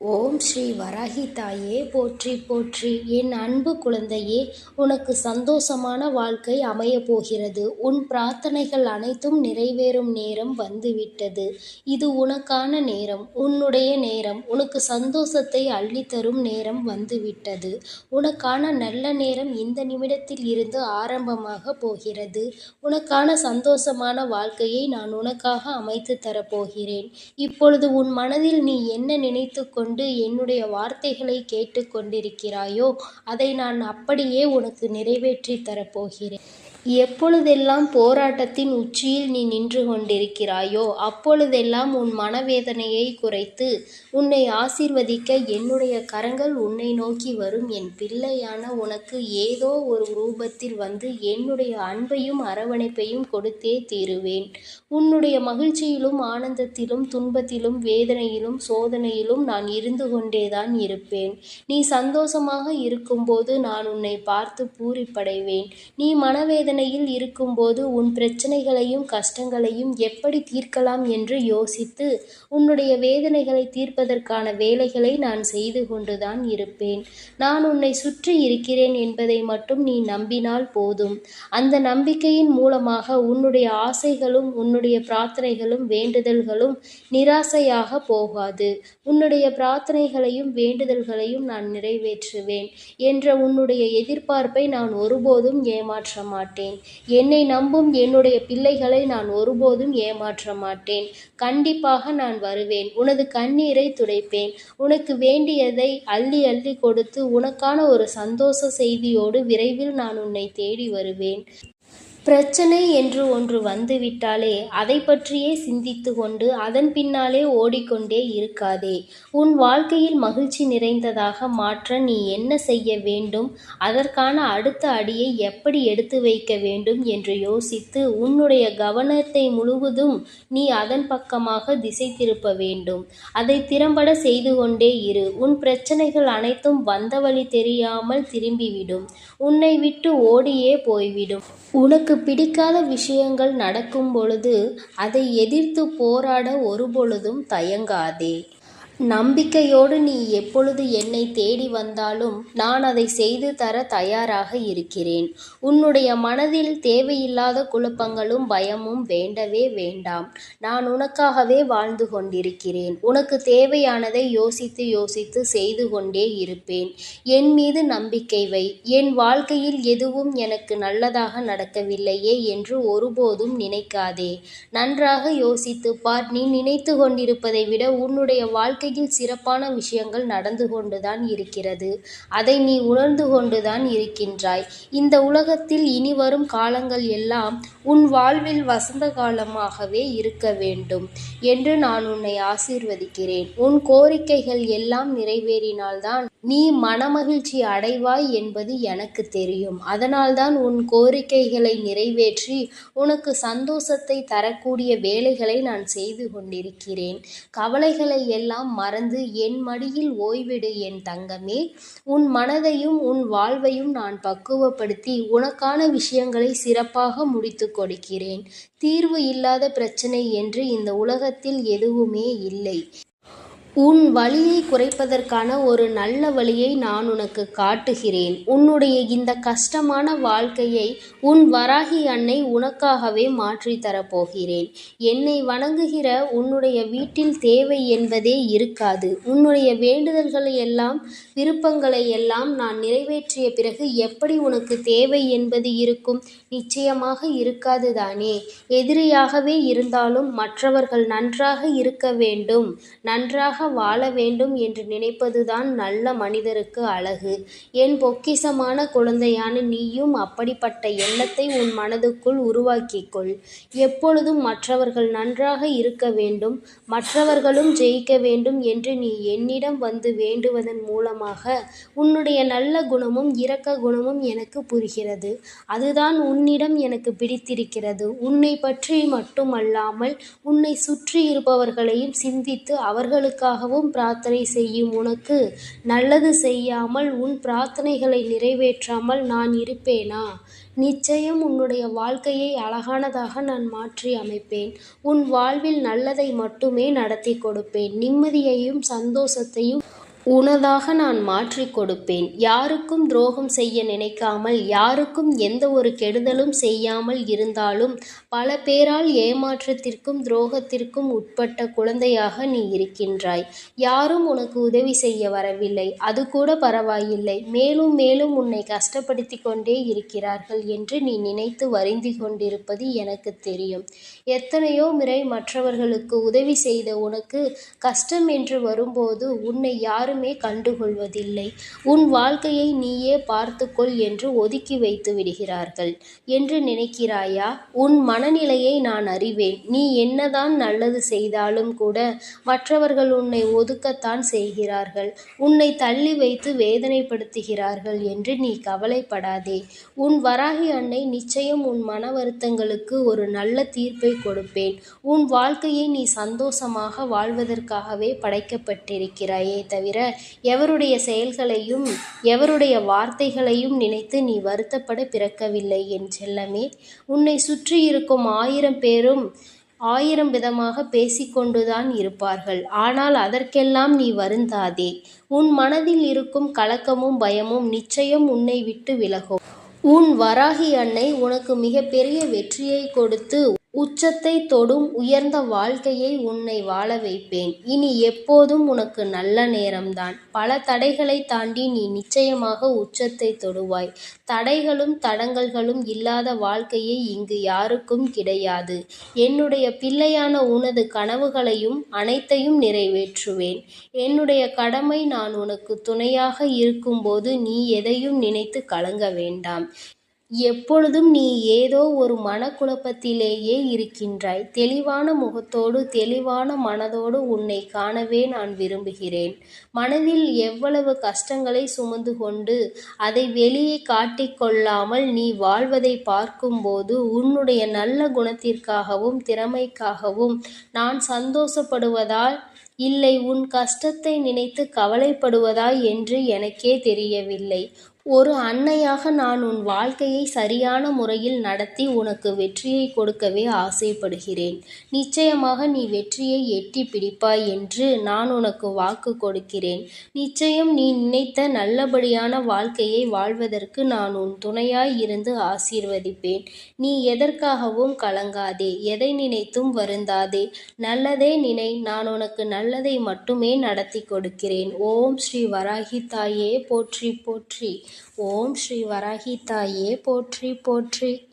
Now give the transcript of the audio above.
ஓம் ஸ்ரீ வராகி தாயே போற்றி போற்றி. என் அன்பு குழந்தையே உனக்கு சந்தோஷமான வாழ்க்கை அமையப் போகிறது. உன் பிரார்த்தனைகள் அனைத்தும் நிறைவேறும் நேரம் வந்துவிட்டது. இது உனக்கான நேரம் உன்னுடைய நேரம். உனக்கு சந்தோஷத்தை அள்ளித்தரும் நேரம் வந்துவிட்டது. உனக்கான நல்ல நேரம் இந்த நிமிடத்தில் இருந்து ஆரம்பமாக போகிறது. உனக்கான சந்தோஷமான வாழ்க்கையை நான் உனக்காக அமைத்து தரப்போகிறேன் இப்பொழுது உன் மனதில் நீ என்ன நினைத்து கொண்டு என்னுடைய வார்த்தைகளை கேட்டு கொண்டிருக்கிறாயோ அதை நான் அப்படியே உனக்கு நிறைவேற்றி தரப்போகிறேன். எப்பொழுதெல்லாம் போராட்டத்தின் உச்சியில் நீ நின்று கொண்டிருக்கிறாயோ அப்பொழுதெல்லாம் உன் மனவேதனையை குறைத்து உன்னை ஆசீர்வதிக்க என்னுடைய கரங்கள் உன்னை நோக்கி வரும். என் பிள்ளையான உனக்கு ஏதோ ஒரு ரூபத்தில் வந்து என்னுடைய அன்பையும் அரவணைப்பையும் கொடுத்தே தீருவேன். உன்னுடைய மகிழ்ச்சியிலும் ஆனந்தத்திலும் துன்பத்திலும் வேதனையிலும் சோதனையிலும் நான் இருந்து கொண்டேதான் இருப்பேன். நீ சந்தோஷமாக இருக்கும்போது நான் உன்னை பார்த்து பூரிப்படைவேன். நீ மனவேதனை வேதனையில் இருக்கும்போது உன் பிரச்சனைகளையும் கஷ்டங்களையும் எப்படி தீர்க்கலாம் என்று யோசித்து உன்னுடைய வேதனைகளை தீர்ப்பதற்கான வேலைகளை நான் செய்து கொண்டுதான் இருப்பேன். நான் உன்னை சுற்றி இருக்கிறேன் என்பதை மட்டும் நீ நம்பினால் போதும். அந்த நம்பிக்கையின் மூலமாக உன்னுடைய ஆசைகளும் உன்னுடைய பிரார்த்தனைகளும் வேண்டுதல்களும் நிராசையாக போகாது. உன்னுடைய பிரார்த்தனைகளையும் வேண்டுதல்களையும் நான் நிறைவேற்றுவேன் என்ற உன்னுடைய எதிர்பார்ப்பை நான் ஒருபோதும் ஏமாற்ற மாட்டேன் மாட்டேன். என்னை நம்பும் என்னுடைய பிள்ளைகளை நான் ஒருபோதும் ஏமாற்ற மாட்டேன். கண்டிப்பாக நான் வருவேன். உனது கண்ணீரை துடைப்பேன். உனக்கு வேண்டியதை அள்ளி அள்ளி கொடுத்து உனக்கான ஒரு சந்தோஷ செய்தியோடு விரைவில் நான் உன்னை தேடி வருவேன். பிரச்சனை என்று ஒன்று வந்துவிட்டாலே அதை பற்றியே சிந்தித்து கொண்டு அதன் பின்னாலே ஓடிக்கொண்டே இருக்காதே. உன் வாழ்க்கையில் மகிழ்ச்சி நிறைந்ததாக மாற்ற நீ என்ன செய்ய வேண்டும்? அதற்கான அடுத்த அடியை எப்படி எடுத்து வைக்க வேண்டும் என்று யோசித்து உன்னுடைய கவனத்தை முழுவதும் நீ அதன் பக்கமாக திசை திருப்ப வேண்டும். அதை திறம்பட செய்து கொண்டே இரு. உன் பிரச்சனைகள் அனைத்தும் வந்த வழி தெரியாமல் திரும்பிவிடும். உன்னை விட்டு ஓடியே போய்விடும். உனக்கு பிடிக்காத விஷயங்கள் நடக்கும் பொழுது அதை எதிர்த்து போராட ஒருபொழுதும் தயங்காதே. நம்பிக்கையோடு நீ எப்பொழுது என்னை தேடி வந்தாலும் நான் அதை செய்து தர தயாராக இருக்கிறேன். உன்னுடைய மனதில் தேவையில்லாத குழப்பங்களும் பயமும் வேண்டவே வேண்டாம். நான் உனக்காகவே வாழ்ந்து கொண்டிருக்கிறேன். உனக்கு தேவையானதை யோசித்து யோசித்து செய்து கொண்டே இருப்பேன். என் மீது நம்பிக்கை வை. என் வாழ்க்கையில் எதுவும் எனக்கு நல்லதாக நடக்கவில்லையே என்று ஒருபோதும் நினைக்காதே. நன்றாக யோசித்து பார். நீ நினைத்து கொண்டிருப்பதை விட உன்னுடைய வாழ்க்கை வாழ்க்கையில் சிறப்பான விஷயங்கள் நடந்து கொண்டுதான் இருக்கிறது. அதை நீ உணர்ந்து கொண்டுதான் இருக்கின்றாய். இந்த உலகத்தில் இனி வரும் காலங்கள் எல்லாம் உன் வாழ்வில் வசந்த காலமாகவே இருக்க வேண்டும் என்று நான் உன்னை ஆசீர்வதிக்கிறேன். உன் கோரிக்கைகள் எல்லாம் நிறைவேறினால்தான் நீ மனமகிழ்ச்சி அடைவாய் என்பது எனக்கு தெரியும். அதனால்தான் உன் கோரிக்கைகளை நிறைவேற்றி உனக்கு சந்தோஷத்தை தரக்கூடிய வேலைகளை நான் செய்து கொண்டிருக்கிறேன். கவலைகளை எல்லாம் மறந்து என் மடியில் ஓய்விடு என் தங்கமே. உன் மனதையும் உன் வாழ்வையும் நான் பக்குவப்படுத்தி உனக்கான விஷயங்களை சிறப்பாக முடித்து கொடுக்கிறேன். தீர்வு இல்லாத பிரச்சனை என்று இந்த உலகத்தில் எதுவுமே இல்லை. உன் வலியை குறைப்பதற்கான ஒரு நல்ல வழியை நான் உனக்கு காட்டுகிறேன். உன்னுடைய இந்த கஷ்டமான வாழ்க்கையை உன் வராகி அன்னை உனக்காகவே மாற்றி தரப்போகிறேன். என்னை வணங்குகிற உன்னுடைய வீட்டில் தேவை என்பதே இருக்காது. உன்னுடைய வேண்டுதல்களை எல்லாம் விருப்பங்களை எல்லாம் நான் நிறைவேற்றிய பிறகு எப்படி உனக்கு தேவை என்பது இருக்கும்? நிச்சயமாக இருக்காது தானே. எதிரியாகவே இருந்தாலும் மற்றவர்கள் நன்றாக இருக்க வேண்டும். நன்றாக வாழ வேண்டும் என்று நினைப்பதுதான் நல்ல மனிதருக்கு அழகு. என் பொக்கிசமான குழந்தையான நீயும் அப்படிப்பட்ட எண்ணத்தை உன் மனதுக்குள் உருவாக்கிக்கொள். எப்பொழுதும் மற்றவர்கள் நன்றாக இருக்க வேண்டும் மற்றவர்களும் ஜெயிக்க வேண்டும் என்று நீ என்னிடம் வந்து வேண்டுவதன் மூலமாக உன்னுடைய நல்ல குணமும் இரக்க குணமும் எனக்கு புரிகிறது. அதுதான் உன்னிடம் எனக்கு பிடித்திருக்கிறது. உன்னை பற்றி மட்டுமல்லாமல் உன்னை சுற்றி இருப்பவர்களையும் சிந்தித்து அவர்களுக்காக எனக்காகவும் பிரார்த்தனை செய்யும் உனக்கு நல்லது செய்யாமல் உன் பிரார்த்தனைகளை நிறைவேற்றாமல் நான் இருப்பேனா? நிச்சயம் உன்னுடைய வாழ்க்கையை அழகானதாக நான் மாற்றி அமைப்பேன். உன் வாழ்வில் நல்லதை மட்டுமே நடத்தி கொடுப்பேன். நிம்மதியையும் சந்தோஷத்தையும் உனதாக நான் மாற்றிக் கொடுப்பேன். யாருக்கும் துரோகம் செய்ய நினைக்காமல் யாருக்கும் எந்த ஒரு கெடுதலும் செய்யாமல் இருந்தாலும் பல பேரால் ஏமாற்றத்திற்கும் துரோகத்திற்கும் உட்பட்ட குழந்தையாக நீ இருக்கின்றாய். யாரும் உனக்கு உதவி செய்ய வரவில்லை. அது கூட பரவாயில்லை. மேலும் மேலும் உன்னை கஷ்டப்படுத்தி கொண்டே இருக்கிறார்கள் என்று நீ நினைத்து வருந்தி கொண்டிருப்பது எனக்கு தெரியும். எத்தனையோ முறை மற்றவர்களுக்கு உதவி செய்த உனக்கு கஷ்டம் என்று வரும்போது உன்னை யாரும் கண்டுகொள்வதில்லை. உன் வாழ்க்கையை நீயே பார்த்துக்கொள் என்று ஒதுக்கி வைத்து விடுகிறார்கள். என்று நினைக்கிறாயா? உன் மனநிலையை நான் அறிவேன். நீ என்னதான் நல்லது செய்தாலும் கூட மற்றவர்கள் உன்னை ஒதுக்கத்தான் செய்கிறார்கள். உன்னை தள்ளி வைத்து வேதனைப்படுத்துகிறார்கள் என்று நீ கவலைப்படாதே. உன் வராகி அன்னை நிச்சயம் உன் மன வருத்தங்களுக்கு ஒரு நல்ல தீர்ப்பை கொடுப்பேன். உன் வாழ்க்கையை நீ சந்தோஷமாக வாழ்வதற்காகவே படைக்கப்பட்டிருக்கிறாயே தவிர தவிர எவருடைய செயல்களையும் எவருடைய வார்த்தைகளையும் நினைத்து நீ வருத்தப்பட பிறக்கவில்லை என் செல்லமே. உன்னை சுற்றி இருக்கும் ஆயிரம் பேரும் ஆயிரம் விதமாக பேசிக்கொண்டுதான் இருப்பார்கள். ஆனால் அதற்கெல்லாம் நீ வருந்தாதே. உன் மனதில் இருக்கும் கலக்கமும் பயமும் நிச்சயம் உன்னை விட்டு விலகும். உன் வராகி அன்னை உனக்கு மிகப்பெரிய வெற்றியை கொடுத்து உச்சத்தை தொடும் உயர்ந்த வாழ்க்கையை உன்னை வாழ வைப்பேன். இனி எப்போதும் உனக்கு நல்ல நேரம்தான். பல தடைகளை தாண்டி நீ நிச்சயமாக உச்சத்தை தொடுவாய். தடைகளும் தடங்கல்களும் இல்லாத வாழ்க்கையை இங்கு யாருக்கும் கிடையாது. என்னுடைய பிள்ளையான உனது கனவுகளையும் அனைத்தையும் நிறைவேற்றுவேன். என்னுடைய கடமை நான் உனக்கு துணையாக இருக்கும்போது நீ எதையும் நினைத்து கலங்க வேண்டாம். எப்பொழுதும் நீ ஏதோ ஒரு மனக்குழப்பத்திலேயே இருக்கின்றாய். தெளிவான முகத்தோடு தெளிவான மனதோடு உன்னை காணவே நான் விரும்புகிறேன். மனதில் எவ்வளவு கஷ்டங்களை சுமந்து கொண்டு அதை வெளியே காட்டிக்கொள்ளாமல் நீ வாழ்வதை பார்க்கும்போது உன்னுடைய நல்ல குணத்திற்காகவும் திறமைக்காகவும் நான் சந்தோஷப்படுவதால் இல்லை உன் கஷ்டத்தை நினைத்து கவலைப்படுவதா என்று எனக்கே தெரியவில்லை. ஒரு அன்னையாக நான் உன் வாழ்க்கையை சரியான முறையில் நடத்தி உனக்கு வெற்றியை கொடுக்கவே ஆசைப்படுகிறேன். நிச்சயமாக நீ வெற்றியை எட்டி பிடிப்பாய் என்று நான் உனக்கு வாக்கு கொடுக்கிறேன். நிச்சயம் நீ நினைத்த நல்லபடியான வாழ்க்கையை வாழ்வதற்கு நான் உன் துணையாய் இருந்து ஆசீர்வதிப்பேன். நீ எதற்காகவும் கலங்காதே எதை நினைத்தும் வருந்தாதே. நல்லதே நினை நான் உனக்கு நல்லதை மட்டுமே நடத்தி கொடுக்கிறேன். ஓம் ஸ்ரீ வராகி தாயே போற்றி போற்றி. ஓம் ஸ்ரீ வராகி தாயே போற்றி போற்றி.